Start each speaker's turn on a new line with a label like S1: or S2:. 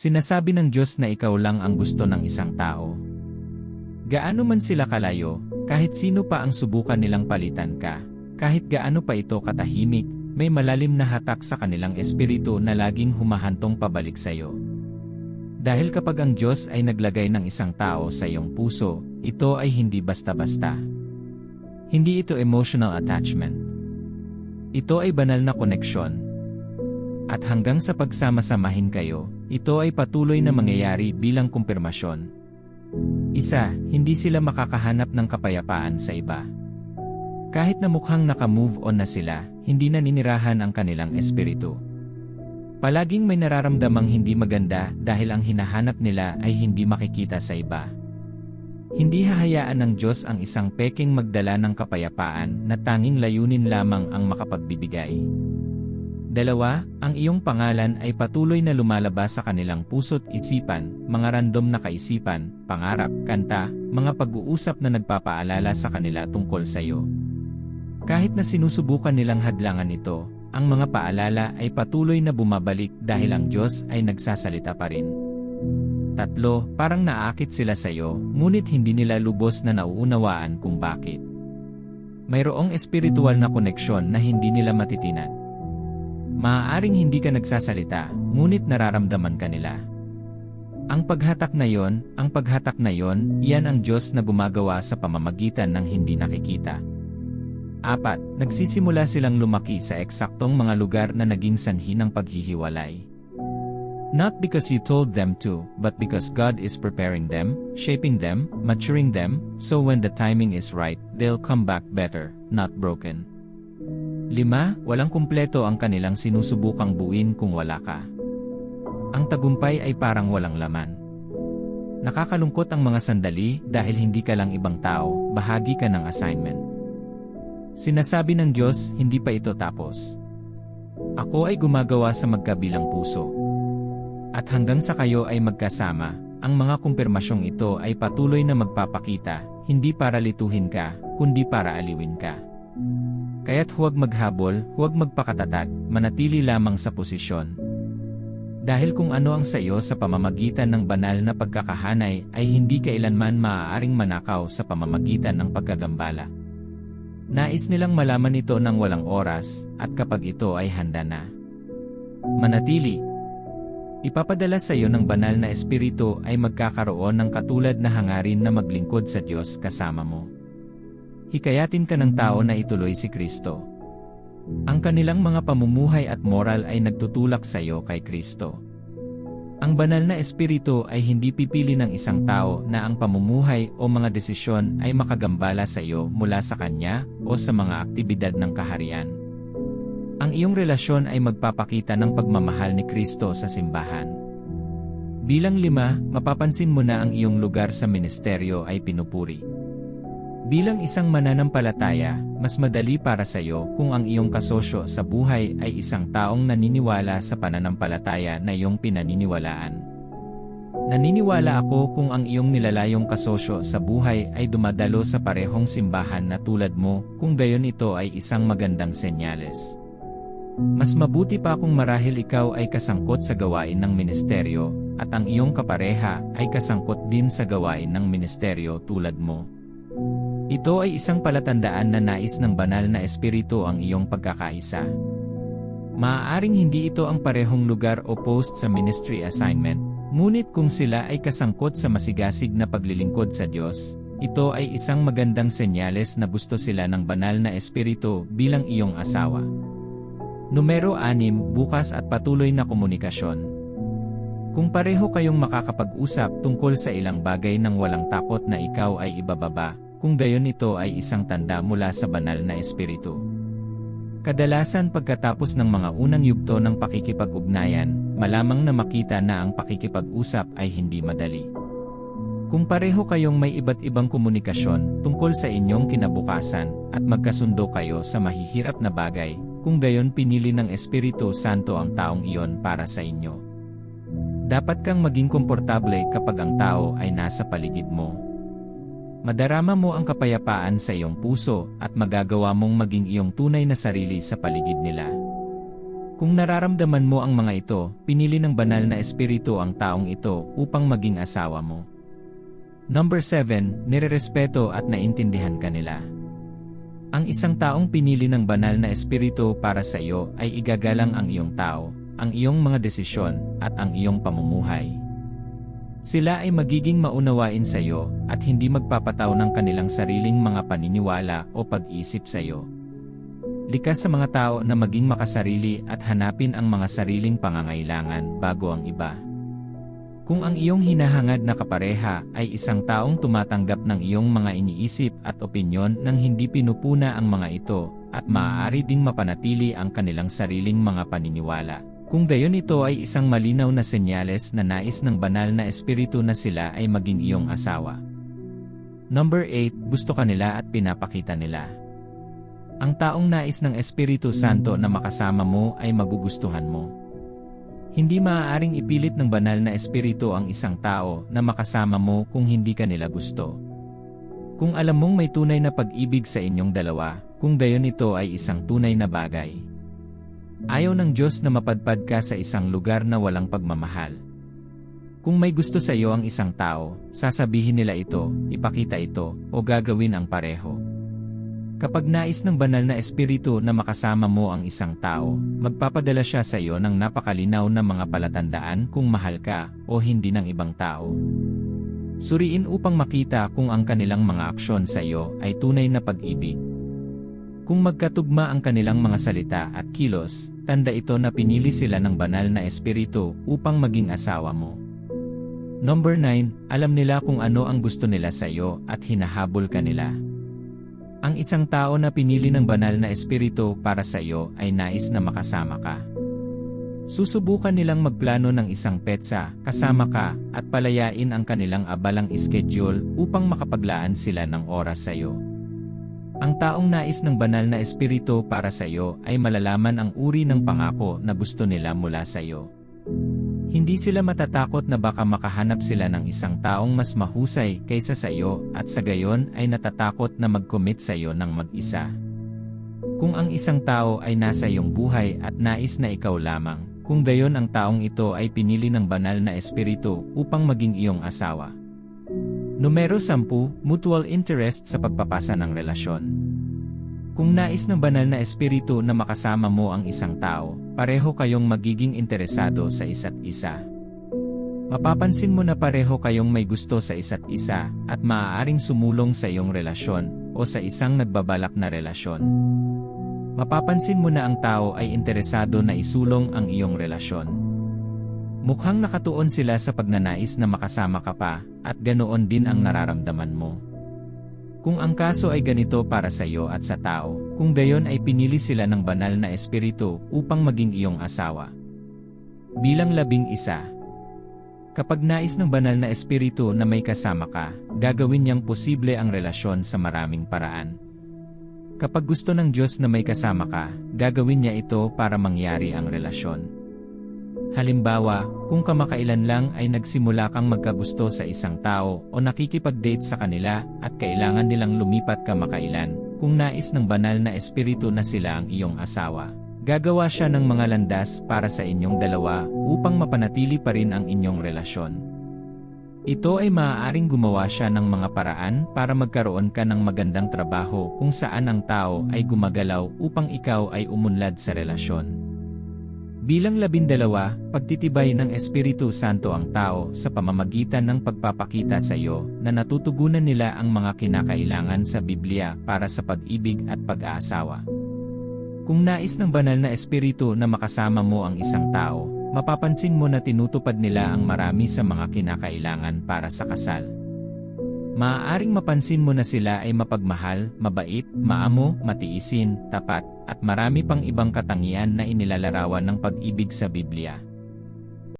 S1: Sinasabi ng Diyos na ikaw lang ang gusto ng isang tao. Gaano man sila kalayo, kahit sino pa ang subukan nilang palitan ka, kahit gaano pa ito katahimik, may malalim na hatak sa kanilang espiritu na laging humahantong pabalik sa iyo. Dahil kapag ang Diyos ay naglagay ng isang tao sa iyong puso, ito ay hindi basta-basta. Hindi ito emotional attachment. Ito ay banal na koneksyon. At hanggang sa pagsama-samahin kayo, ito ay patuloy na mangyayari bilang kumpirmasyon. Isa, hindi sila makakahanap ng kapayapaan sa iba. Kahit na mukhang naka-move on na sila, hindi naninirahan ang kanilang espiritu. Palaging may nararamdamang hindi maganda dahil ang hinahanap nila ay hindi makikita sa iba. Hindi hahayaan ng Diyos ang isang peking magdala ng kapayapaan na tanging layunin lamang ang makapagbibigay. Dalawa, ang iyong pangalan ay patuloy na lumalabas sa kanilang puso't isipan, mga random na kaisipan, pangarap, kanta, mga pag-uusap na nagpapaalala sa kanila tungkol sa iyo. Kahit na sinusubukan nilang hadlangan ito, ang mga paalala ay patuloy na bumabalik dahil ang Diyos ay nagsasalita pa rin. Tatlo, parang naakit sila sa iyo, ngunit hindi nila lubos na nauunawaan kung bakit. Mayroong espiritual na koneksyon na hindi nila matitinan. Maaaring hindi ka nagsasalita, ngunit nararamdaman ka nila. Ang paghatak na yon, ang paghatak na yon, iyan ang Diyos na gumagawa sa pamamagitan ng hindi nakikita. Apat, nagsisimula silang lumaki sa eksaktong mga lugar na naging sanhi ng paghihiwalay. Not because you told them to, but because God is preparing them, shaping them, maturing them, so when the timing is right, they'll come back better, not broken. Lima, walang kumpleto ang kanilang sinusubukang buuin kung wala ka. Ang tagumpay ay parang walang laman. Nakakalungkot ang mga sandali dahil hindi ka lang ibang tao, bahagi ka ng assignment. Sinasabi ng Diyos, hindi pa ito tapos. Ako ay gumagawa sa magkabilang puso. At hanggang sa kayo ay magkasama, ang mga kumpirmasyong ito ay patuloy na magpapakita, hindi para lituhin ka, kundi para aliwin ka. Kaya't huwag maghabol, huwag magpakatatag, manatili lamang sa posisyon. Dahil kung ano ang sa iyo sa pamamagitan ng banal na pagkakahanay ay hindi kailanman maaaring manakaw sa pamamagitan ng pagkagambala. Nais nilang malaman ito ng walang oras, at kapag ito ay handa na. Manatili. Ipapadala sa iyo ng banal na espiritu ay magkakaroon ng katulad na hangarin na maglingkod sa Diyos kasama mo. Hikayatin ka ng tao na ituloy si Kristo. Ang kanilang mga pamumuhay at moral ay nagtutulak sa iyo kay Kristo. Ang banal na espiritu ay hindi pipili ng isang tao na ang pamumuhay o mga desisyon ay makagambala sa iyo mula sa kanya o sa mga aktibidad ng kaharian. Ang iyong relasyon ay magpapakita ng pagmamahal ni Kristo sa simbahan. Bilang lima, mapapansin mo na ang iyong lugar sa ministeryo ay pinupuri. Bilang isang mananampalataya, mas madali para sa iyo kung ang iyong kasosyo sa buhay ay isang taong naniniwala sa pananampalataya na iyong pinaniniwalaan. Naniniwala ako kung ang iyong nilalayong kasosyo sa buhay ay dumadalo sa parehong simbahan na tulad mo, kung gayon ito ay isang magandang senyales. Mas mabuti pa kung marahil ikaw ay kasangkot sa gawain ng ministeryo, at ang iyong kapareha ay kasangkot din sa gawain ng ministeryo tulad mo. Ito ay isang palatandaan na nais ng banal na espiritu ang iyong pagkakaisa. Maaaring hindi ito ang parehong lugar o post sa ministry assignment, ngunit kung sila ay kasangkot sa masigasig na paglilingkod sa Diyos, ito ay isang magandang senyales na gusto sila ng banal na espiritu bilang iyong asawa. Numero 6, bukas at patuloy na komunikasyon. Kung pareho kayong makakapag-usap tungkol sa ilang bagay nang walang takot na ikaw ay ibababa, kung gayon ito ay isang tanda mula sa banal na espiritu. Kadalasan pagkatapos ng mga unang yugto ng pakikipag-ugnayan, malamang na makita na ang pakikipag-usap ay hindi madali. Kung pareho kayong may iba't ibang komunikasyon tungkol sa inyong kinabukasan at magkasundo kayo sa mahihirap na bagay, kung gayon pinili ng Espiritu Santo ang taong iyon para sa inyo. Dapat kang maging komportable kapag ang tao ay nasa paligid mo Madarama mo ang kapayapaan sa iyong puso at magagawa mong maging iyong tunay na sarili sa paligid nila. Kung nararamdaman mo ang mga ito, pinili ng banal na espiritu ang taong ito upang maging asawa mo. Number 7, nirerespeto at naintindihan ka nila. Ang isang taong pinili ng banal na espiritu para sa iyo ay igagalang ang iyong tao, ang iyong mga desisyon, at ang iyong pamumuhay. Sila ay magiging maunawain sa iyo at hindi magpapataw ng kanilang sariling mga paniniwala o pag-isip sa iyo. Likas sa mga tao na maging makasarili at hanapin ang mga sariling pangangailangan bago ang iba. Kung ang iyong hinahangad na kapareha ay isang taong tumatanggap ng iyong mga iniisip at opinyon nang hindi pinupuna ang mga ito, at maaari ding mapanatili ang kanilang sariling mga paniniwala. Kung gayon ito ay isang malinaw na senyales na nais ng banal na espiritu na sila ay maging iyong asawa. Number 8, gusto ka nila at pinapakita nila. Ang taong nais ng Espiritu Santo na makasama mo ay magugustuhan mo. Hindi maaaring ipilit ng banal na espiritu ang isang tao na makasama mo kung hindi ka nila gusto. Kung alam mong may tunay na pag-ibig sa inyong dalawa, kung gayon ito ay isang tunay na bagay. Ayaw ng Diyos na mapadpad ka sa isang lugar na walang pagmamahal. Kung may gusto sa iyo ang isang tao, sasabihin nila ito, ipakita ito, o gagawin ang pareho. Kapag nais ng banal na espiritu na makasama mo ang isang tao, magpapadala siya sa iyo ng napakalinaw na mga palatandaan kung mahal ka o hindi ng ibang tao. Suriin upang makita kung ang kanilang mga aksyon sa iyo ay tunay na pag-ibig. Kung magkatugma ang kanilang mga salita at kilos, tanda ito na pinili sila ng banal na espiritu upang maging asawa mo. Number 9, alam nila kung ano ang gusto nila sa iyo at hinahabol ka nila. Ang isang tao na pinili ng banal na espiritu para sa iyo ay nais na makasama ka. Susubukan nilang magplano ng isang petsa, kasama ka, at palayain ang kanilang abalang schedule upang makapaglaan sila ng oras sa iyo. Ang taong nais ng banal na espiritu para sa iyo ay malalaman ang uri ng pangako na gusto nila mula sa iyo. Hindi sila matatakot na baka makahanap sila ng isang taong mas mahusay kaysa sa iyo at sa gayon ay natatakot na mag-commit sa iyo ng mag-isa. Kung ang isang tao ay nasa iyong buhay at nais na ikaw lamang, kung gayon ang taong ito ay pinili ng banal na espiritu upang maging iyong asawa. Numero 10, mutual interest sa pagpapasa ng relasyon. Kung nais ng banal na espiritu na makasama mo ang isang tao, pareho kayong magiging interesado sa isa't isa. Mapapansin mo na pareho kayong may gusto sa isa't isa at maaaring sumulong sa iyong relasyon o sa isang nagbabalak na relasyon. Mapapansin mo na ang tao ay interesado na isulong ang iyong relasyon. Mukhang nakatuon sila sa pagnanais na makasama ka pa at ganoon din ang nararamdaman mo. Kung ang kaso ay ganito para sa iyo at sa tao, kung gayon ay pinili sila ng banal na espiritu upang maging iyong asawa. Bilang labing isa, Kapag nais ng banal na espiritu na may kasama ka, gagawin niyang posible ang relasyon sa maraming paraan. Kapag gusto ng Diyos na may kasama ka, gagawin niya ito para mangyari ang relasyon. Halimbawa, kung kamakailan lang ay nagsimula kang magkagusto sa isang tao o nakikipag-date sa kanila at kailangan nilang lumipat kamakailan, kung nais ng banal na espiritu na sila ang iyong asawa, gagawa siya ng mga landas para sa inyong dalawa upang mapanatili pa rin ang inyong relasyon. Ito ay maaaring gumawa siya ng mga paraan para magkaroon ka ng magandang trabaho kung saan ang tao ay gumagalaw upang ikaw ay umunlad sa relasyon. Bilang labindalawa, pagtitibay ng Espiritu Santo ang tao sa pamamagitan ng pagpapakita sa iyo na natutugunan nila ang mga kinakailangan sa Biblia para sa pag-ibig at pag-aasawa. Kung nais ng banal na Espiritu na makasama mo ang isang tao, mapapansin mo na tinutupad nila ang marami sa mga kinakailangan para sa kasal. Maaaring mapansin mo na sila ay mapagmahal, mabait, maamo, matiisin, tapat, at marami pang ibang katangian na inilalarawan ng pag-ibig sa Biblia.